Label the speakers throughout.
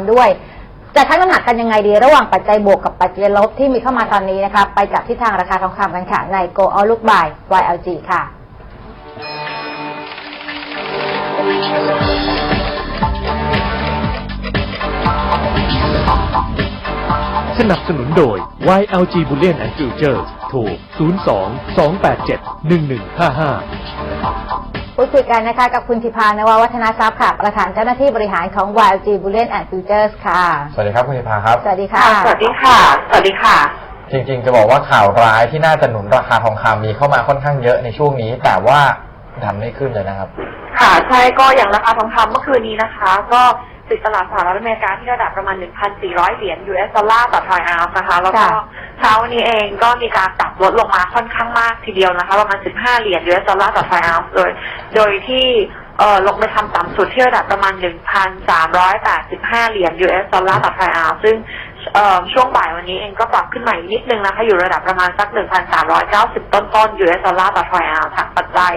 Speaker 1: ำด้วย จะชั่งน้ำหนักกันยังไงดีระหว่างปัจจัยบวกกับปัจจัยลบที่มีเข้ามาตอนนี้นะคะไปจับทิศทางราคาทองคำกันค่ะใน Go All Look By YLG ค่ะ
Speaker 2: สนับสนุนโดย YLG Bullion and Futures โทร 02 287 1155
Speaker 1: พูดคุยกันนะคะกับคุณธิพานววัฒนาทรัพย์ค่ะประธานเจ้าหน้าที่บริหารของ YLG Bullion and Futures ค่ะ
Speaker 3: สวัสดีครับคุณธิพาครับ
Speaker 1: สวัสดีค่ะ
Speaker 4: สวัสดีค่ะ สวัสดีค่ะ
Speaker 3: จริงๆ จะบอกว่าข่าวร้ายที่น่าจะหนุนราคาทองคำมีเข้ามาค่อนข้างเยอะในช่วงนี้ แต่ว่าดันไม่ขึ้นเลยนะครับ
Speaker 4: ค่ะ ใช่ก็อย่างราคาทองคำเมื่อคืนนี้นะคะ ก็ ปิดตลาดสหรัฐอเมริกาที่ระดับประมาณ 1,400 เหรียญ US ดอลลาร์ต่อทรอยออนซ์นะคะ แล้วก็
Speaker 1: ค่ะ
Speaker 4: เช้าวันนี้เองก็มีการปรับลดลงมาค่อนข้างมากทีเดียวนะคะ ประมาณ 15 เหรียญ US ดอลลาร์ต่อทรอยออนซ์โดย โดยที่เอ่อลงไปทำต่ำสุดที่ระดับประมาณ 1,385 เหรียญ US ดอลลาร์ต่อทรอยออนซ์ซึ่งเอ่อ ช่วงบ่ายวันนี้เองก็ปรับขึ้นมาอีกนิดนึงนะคะ อยู่ระดับประมาณสัก 1,390 ต้นๆ US ดอลลาร์ต่อทรอยออนซ์ทางปัจจัย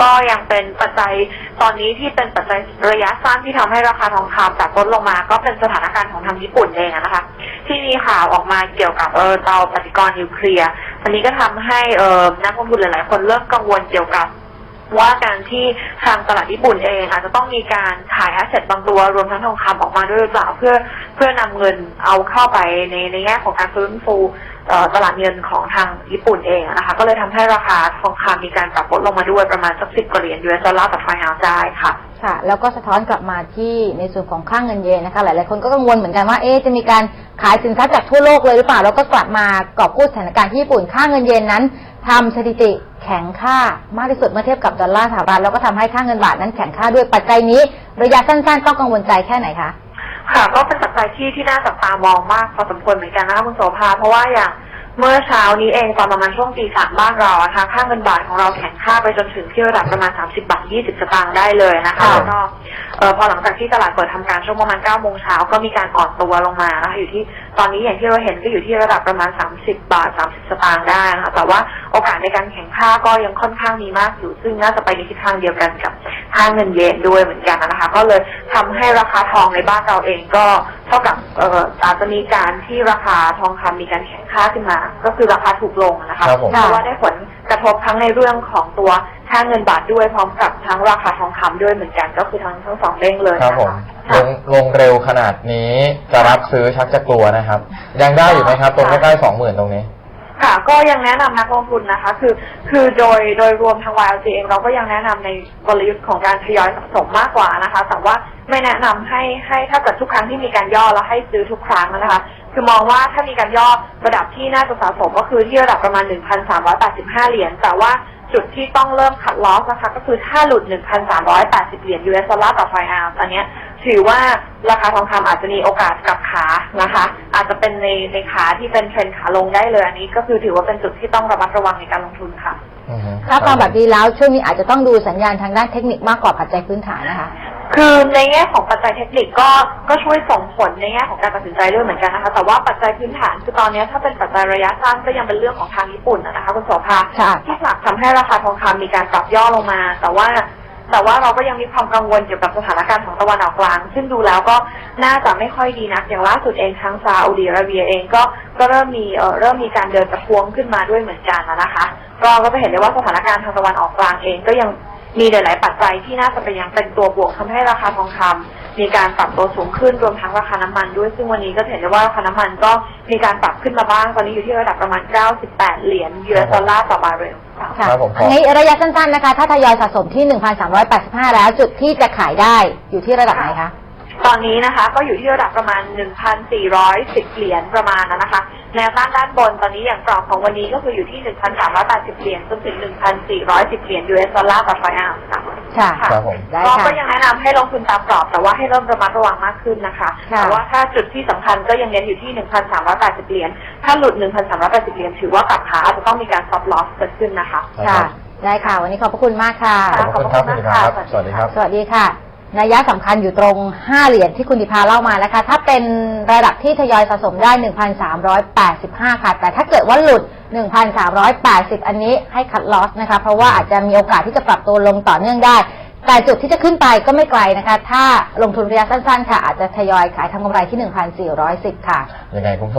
Speaker 4: ก็ยังเป็นปัจจัยตอนนี้ที่เป็นปัจจัยระยะสั้นที่ทำให้ราคาทองคำปรับลดลงมา ก็เป็นสถานการณ์ของทางญี่ปุ่นเองนะคะ ที่มีข่าวออกมาเกี่ยวกับเออเตาปฏิกรณ์นิวเคลียร์อันนี้ก็ทำให้เออนักลงทุนหลายๆ คนเริ่มกังวลเกี่ยวกับ ว่าการที่ทางตลาดญี่ปุ่นเองอาจจะต้องมีการขายแอสเซทบางตัวรวมทั้งทองคำออกมาด้วยหรือเปล่าเพื่อเพื่อนำเงินเอาเข้าไปในในแง่ของการฟื้นฟูตลาดเงินของทางญี่ปุ่นเองนะคะก็เลยทำให้ราคาทองคำมีการปรับลดลงมาด้วยประมาณสักสิบกว่าเหรียญยูเอสดอลลาร์ต่อทรอยออนซ์ได้ค่ะ
Speaker 1: ค่ะ แล้วก็สะท้อนกลับมาที่ในส่วนของค่างเงินเยนนะคะ หลายๆคนก็กังวลเหมือนกันว่าเอ๊จะมีการขายสินค้าจากทั่วโลกเลยหรือเปล่าแล้วก็กลับมากอบกู้สถานการณ์ที่ญี่ปุ่นค่างเงินเยนนั้น ทำสถิติแข็งค่ามากที่สุดเมื่อเทียบกับดอลลาร์สหรัฐแล้วก็ทำให้ค่าเงินบาทนั้นแข็งค่าด้วยปัจจัยนี้ ระยะสั้นๆ ต้องกังวลใจแค่ไหนคะ
Speaker 4: ค่ะก็เป็นปัจจัยที่ที่น่าจับตามองมากพอสมควรเหมือนกันนะคะคุณโสภาเพราะว่าอย่างเมื่อเช้านี้เองตอนประมาณช่วงตีสามบ้านเราอะค่ะค่าเงินบาทของเราแข็งค่าไปจนถึงที่ระดับประมาณ 30 บาท 20 สตางค์ได้เลยนะคะ
Speaker 3: ค่ะ
Speaker 4: แล้วก็เอ่อพอหลังจากที่ตลาดเปิดทำการช่วงประมาณ9โมงเช้าก็มีการอ่อนตัวลงมานะคะอยู่ที่ ตอนนี้อย่างที่เราเห็นก็อยู่ที่ระดับประมาณ 30 บาท 30 สตางค์ได้นะคะแต่ว่าโอกาสในการแข่งค่าก็ยังค่อนข้างมีมากอยู่ ซึ่งน่าจะไปในทิศทางเดียวกันกับค่าเงินเยนด้วยเหมือนกันนะคะ ก็เลยทำให้ราคาทองในบ้านเราเองก็เท่ากับเอ่ออาจจะมีการที่ราคาทองคำมีการแข่งค่าขึ้นมา ก็คือราคาถูกลงนะคะ
Speaker 3: ครับผม
Speaker 4: เพราะว่าได้ผลกระทบทั้งในเรื่องของตัว ค่าเงินบาทด้วยพร้อมกับทั้งราคาทองคำด้วยเหมือนกันก็คือทั้งทั้งสองเด้งเลย
Speaker 3: ครับ
Speaker 4: นะ
Speaker 3: ผม
Speaker 4: คะ
Speaker 3: ล
Speaker 4: ค่ะ
Speaker 3: งลงเร็วขนาดนี้จะรับซื้อชักจะกลัวนะครับ ยังได้อยู่ไหมครับตรงใกล้ๆสองหมื่นตรงนี้
Speaker 4: ค่ะก็ยังแนะนำนักลงทุนนะคะ คือคือโดยโดยรวมทาง YLG เองเราก็ยังแนะนำในกลยุทธ์ของการทยอยสะสมมากกว่านะคะ แต่ว่าไม่แนะนำให้ให้ถ้าเกิดทุกครั้งที่มีการย่อแล้วให้ซื้อทุกครั้งนะคะ คือมองว่าถ้ามีการย่อระดับที่น่าจะสะสมก็คือที่ระดับประมาณ 1,385 เหรียญ แต่ว่าจุดที่ต้องเริ่มขัดลอสนะคะก็คือถ้าหลุด 1,380 เหรียญ US ดอลลาร์ต่อไฟออนซ์อันเนี้ยถือว่าราคาทองคำอาจจะมีโอกาสกลับขานะคะ อาจจะเป็นในในขาที่เป็นเทรนขาลงได้เลยอันนี้ก็คือถือว่าเป็นจุดที่ต้องระมัดระวังในการลงทุนค่ะ
Speaker 3: อือฮึ
Speaker 1: ถ้าฟังแบบนี้แล้วช่วงนี้อาจจะต้องดูสัญญาณทางด้านเทคนิคมากกว่าปัจจัยพื้นฐานนะคะ
Speaker 4: คือในแง่ของปัจจัยเทคนิคก็ก็ช่วยส่งผลในแง่ของการตัดสินใจด้วยเหมือนกันนะคะ แต่ว่าปัจจัยพื้นฐานคือตอนนี้ถ้าเป็นปัจจัยระยะสั้นก็ยังเป็นเรื่องของทางญี่ปุ่นนะคะคุณโสภา
Speaker 1: ค่ะ
Speaker 4: ที่ผลักทำให้ราคาทองคำมีการปรับย่อลงมา แต่ว่าแต่ว่าเราก็ยังมีความกังวลเกี่ยวกับสถานการณ์ของตะวันออกกลาง ซึ่งดูแล้วก็น่าจะไม่ค่อยดีนัก อย่างล่าสุดเองทางซาอุดิอาระเบียเองก็ก็เริ่มมีเอ่อเริ่มมีการเดินประท้วงขึ้นมาด้วยเหมือนกันนะคะก็ก็จะเห็นได้ว่าสถานการณ์ทางตะวันออกกลางเองก็ยัง มีหลาย ๆ ปัจจัยที่น่าจะเป็นยังเป็นตัวบวกทำให้ราคาทองคำมีการปรับตัวสูงขึ้นรวมทั้งราคาน้ำมันด้วย ซึ่งวันนี้ก็จะเห็นได้ว่าราคาน้ำมันก็มีการปรับขึ้นมาบ้าง ตอนนี้อยู่ที่ระดับประมาณ 98 เหรียญ US ดอลลาร์ต่อบาร์เรลค่ะ
Speaker 1: ค่ะ
Speaker 3: ครับผมขอ
Speaker 1: อันนี้ระยะสั้น ๆ นะคะ ถ้าทยอยสะสมที่ 1,385 แล้วจุดที่จะขายได้อยู่ที่ระดับไหนคะ
Speaker 4: ตอนนี้นะคะ ก็อยู่ที่ระดับประมาณ 1,410 เหรียญประมาณนั้นนะคะ แนวต้านด้านบนตอนนี้อย่างกรอบของวันนี้ก็คืออยู่ที่ 1,380 เหรียญจนถึง 1,410 เหรียญ US ดอลลาร์ต่อทรอยออนซ์ค่ะ
Speaker 1: ค่ะ
Speaker 3: ครับผม
Speaker 1: ได้
Speaker 4: ก็
Speaker 1: ค่ะ
Speaker 4: ก็ยังแนะนำให้ลงทุนตามกรอบ แต่ว่าให้เริ่มระมัดระวังมากขึ้นนะคะ
Speaker 1: ค่ะ
Speaker 4: แต่ว่าถ้าจุดที่สำคัญก็ยังเน้นอยู่ที่ 1,380 เหรียญ ถ้าหลุด 1,380 เหรียญถือว่ากลับขาอาจจะต้องมีการ stop loss เกิดขึ้นนะคะ
Speaker 3: ครั
Speaker 1: ค่ะ
Speaker 3: บ
Speaker 1: ได้ค่ะ วันนี้ขอบพระคุณมากค่ะ
Speaker 3: ขอบคุณครับคุณธิพาครับสวัสดีครับ
Speaker 1: สวัสดีค่ะ นัยยะสำคัญอยู่ตรง 5 เหรียญที่คุณดิพาเล่ามานะคะ ถ้าเป็นระดับที่ทยอยสะสมได้ 1,385 ค่ะ แต่ถ้าเกิดว่าหลุด 1,380 อันนี้ให้คัดลอสนะคะ เพราะว่าอาจจะมีโอกาสที่จะปรับตัวลงต่อเนื่องได้ แต่จุดที่จะขึ้นไปก็ไม่ไกลนะคะ ถ้าลงทุนระยะสั้นๆ ค่ะ อาจจะทยอยขายทำกำไรที่ 1,410 ค่ะ
Speaker 3: ยังไงคุณผู้ชม